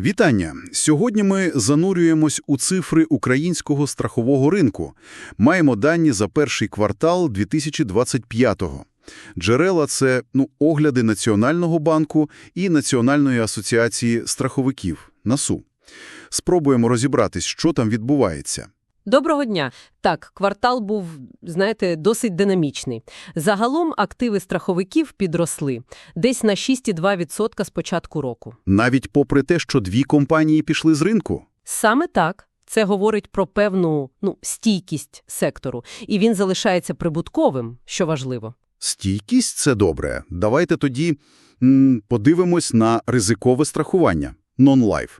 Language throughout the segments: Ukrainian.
Вітання! Сьогодні ми занурюємось у цифри українського страхового ринку. Маємо дані за перший квартал 2025-го. Джерела – це ну, огляди Національного банку і Національної асоціації страховиків НАСУ. Спробуємо розібратись, що там відбувається. Доброго дня. Так, квартал був, знаєте, досить динамічний. Загалом активи страховиків підросли десь на 6,2% з початку року. Навіть попри те, що дві компанії пішли з ринку. Саме так. Це говорить про певну ну, стійкість сектору, і він залишається прибутковим, що важливо. Стійкість – це добре. Давайте тоді м, подивимось на ризикове страхування – non-life.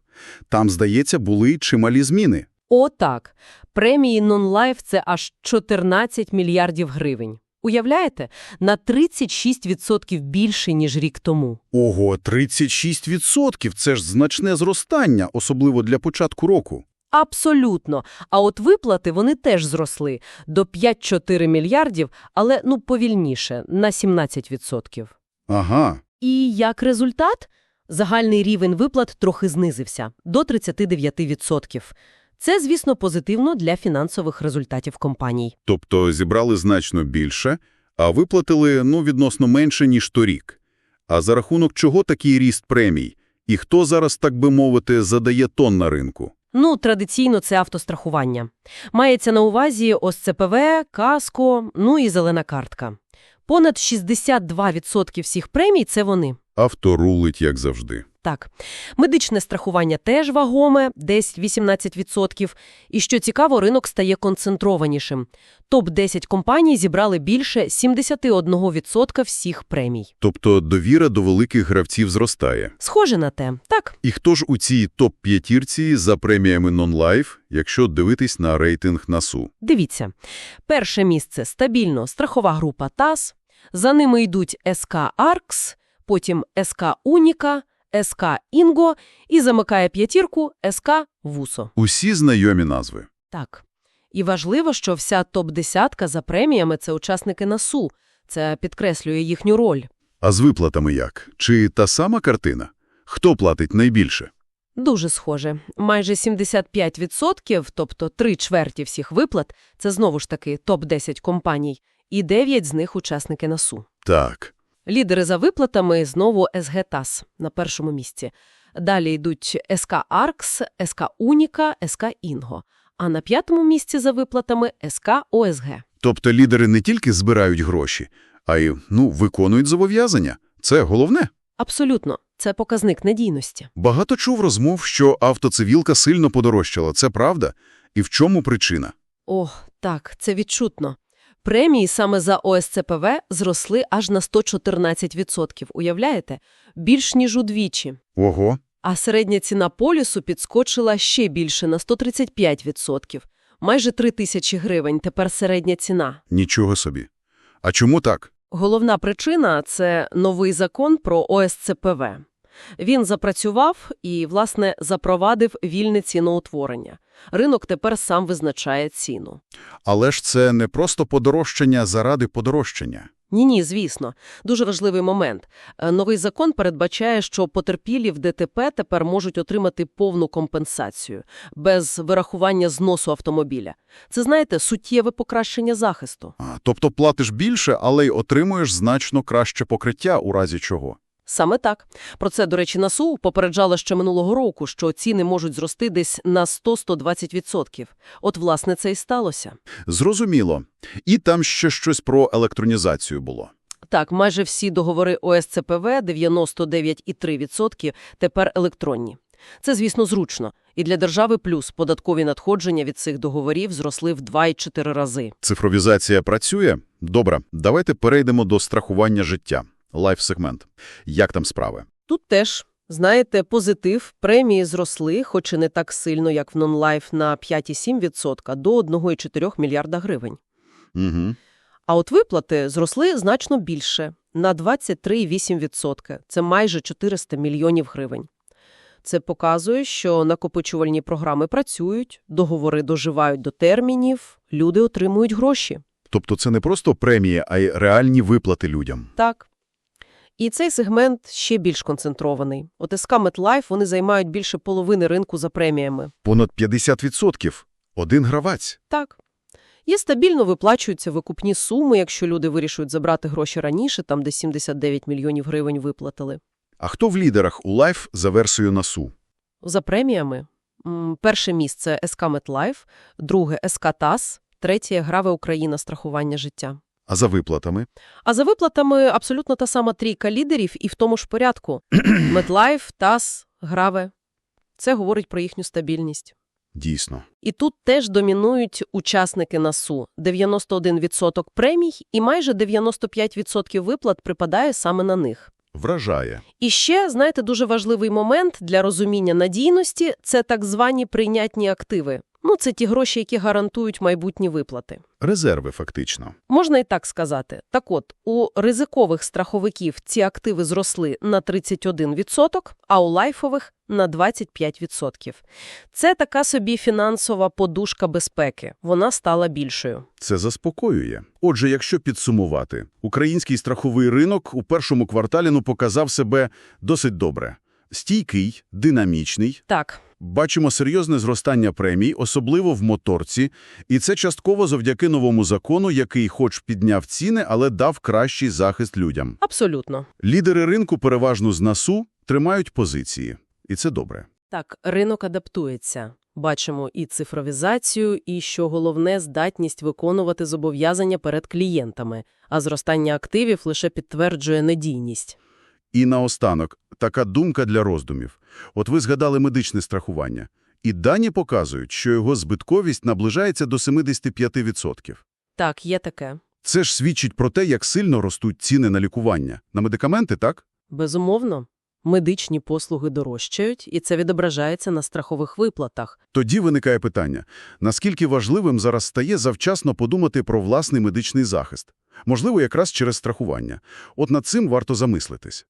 Там, здається, були чималі зміни. О, так. Премії Non-Life – це аж 14 мільярдів гривень. Уявляєте? На 36% більше, ніж рік тому. Ого, 36% – це ж значне зростання, особливо для початку року. Абсолютно. А от виплати вони теж зросли до 5-4 мільярдів, але ну повільніше, на 17%. Ага. І як результат, загальний рівень виплат трохи знизився – до 39%. Це, звісно, позитивно для фінансових результатів компаній. Тобто зібрали значно більше, а виплатили, ну, відносно менше, ніж торік. А за рахунок чого такий ріст премій? І хто зараз, так би мовити, задає тон на ринку? Ну, традиційно це автострахування. Мається на увазі ОСЦПВ, КАСКО, ну і зелена картка. Понад 62% всіх премій – це вони. Авто рулить, як завжди. Так, медичне страхування теж вагоме, десь 18%. І що цікаво, ринок стає концентрованішим. Топ-10 компаній зібрали більше 71% всіх премій. Тобто довіра до великих гравців зростає. Схоже на те, так? І хто ж у цій топ-п'ятірці за преміями Non-Life, якщо дивитись на рейтинг НАСУ? Дивіться. Перше місце – стабільно страхова група ТАС, за ними йдуть СК «Аркс», потім СК «Уніка», СК «Інго» і замикає п'ятірку СК «Вусо». Усі знайомі назви. Так. І важливо, що вся топ-десятка за преміями – це учасники НАСУ. Це підкреслює їхню роль. А з виплатами як? Чи та сама картина? Хто платить найбільше? Дуже схоже. Майже 75%, тобто три чверті всіх виплат – це знову ж таки топ-10 компаній, і 9 з них – учасники НАСУ. Так. Лідери за виплатами знову СГ ТАС на першому місці. Далі йдуть СК «Аркс», СК «Уніка», СК «Інго». А на п'ятому місці за виплатами СК ОСГ. Тобто лідери не тільки збирають гроші, а й, ну, виконують зобов'язання. Це головне. Абсолютно. Це показник надійності. Багато чув розмов, що автоцивілка сильно подорожчала. Це правда? І в чому причина? О, так, це відчутно. Премії саме за ОСЦПВ зросли аж на 114%, уявляєте? Більш ніж удвічі. Ого. А середня ціна полісу підскочила ще більше на 135%. Майже 3 тисячі гривень тепер середня ціна. Нічого собі. А чому так? Головна причина – це новий закон про ОСЦПВ. Він запрацював і, власне, запровадив вільне ціноутворення. Ринок тепер сам визначає ціну. Але ж це не просто подорожчання заради подорожчання. Ні-ні, звісно. Дуже важливий момент. Е, Новий закон передбачає, що потерпілі в ДТП тепер можуть отримати повну компенсацію, без вирахування зносу автомобіля. Це, знаєте, суттєве покращення захисту. А, тобто платиш більше, але й отримуєш значно краще покриття, у разі чого. Саме так. Про це, до речі, НАСУ попереджала ще минулого року, що ціни можуть зрости десь на 100-120%. От, власне, це і сталося. Зрозуміло. І там ще щось про електронізацію було. Так, майже всі договори ОСЦПВ, 99,3%, тепер електронні. Це, звісно, зручно. І для держави плюс податкові надходження від цих договорів зросли в 2,4 рази. Цифровізація працює? Добре, давайте перейдемо до страхування життя. Лайф-сегмент. Як там справи? Тут теж, знаєте, позитив. Премії зросли, хоч і не так сильно, як в нонлайф, на 5,7% до 1,4 мільярда гривень. Угу. А от виплати зросли значно більше – на 23,8%. Це майже 400 мільйонів гривень. Це показує, що накопичувальні програми працюють, договори доживають до термінів, люди отримують гроші. Тобто це не просто премії, а й реальні виплати людям. Так. І цей сегмент ще більш концентрований. От СК MetLife, вони займають більше половини ринку за преміями. Понад 50%. Один гравець. Так. І стабільно виплачуються викупні суми, якщо люди вирішують забрати гроші раніше, там де 79 мільйонів гривень виплатили. А хто в лідерах у Лайф за версією НАСУ? За преміями м, перше місце СК MetLife, друге СК ТАС, третє Граве Україна страхування життя. А за виплатами? А за виплатами абсолютно та сама трійка лідерів і в тому ж порядку. MetLife, ТАС, Граве. Це говорить про їхню стабільність. Дійсно. І тут теж домінують учасники НАСУ. 91% премій і майже 95% виплат припадає саме на них. Вражає. І ще, знаєте, дуже важливий момент для розуміння надійності – це так звані прийнятні активи. Ну, це ті гроші, які гарантують майбутні виплати. Резерви, фактично. Можна і так сказати. Так от, у ризикових страховиків ці активи зросли на 31%, а у лайфових – на 25%. Це така собі фінансова подушка безпеки. Вона стала більшою. Це заспокоює. Отже, якщо підсумувати, український страховий ринок у першому кварталі ну, показав себе досить добре. Стійкий, динамічний. Так, Бачимо серйозне зростання премій, особливо в моторці, і це частково завдяки новому закону, який хоч підняв ціни, але дав кращий захист людям. абсолютно. Лідери ринку, переважно з НАСУ, тримають позиції. І це добре. Так, ринок адаптується. Бачимо і цифровізацію, і, що головне, здатність виконувати зобов'язання перед клієнтами, а зростання активів лише підтверджує надійність. І наостанок, така думка для роздумів. От ви згадали медичне страхування. І дані показують, що його збитковість наближається до 75%. Так, є таке. Це ж свідчить про те, як сильно ростуть ціни на лікування. На медикаменти, так? Безумовно, медичні послуги дорожчають, і це відображається на страхових виплатах. Тоді виникає питання, наскільки важливим зараз стає завчасно подумати про власний медичний захист? Можливо, якраз через страхування. От над цим варто замислитись.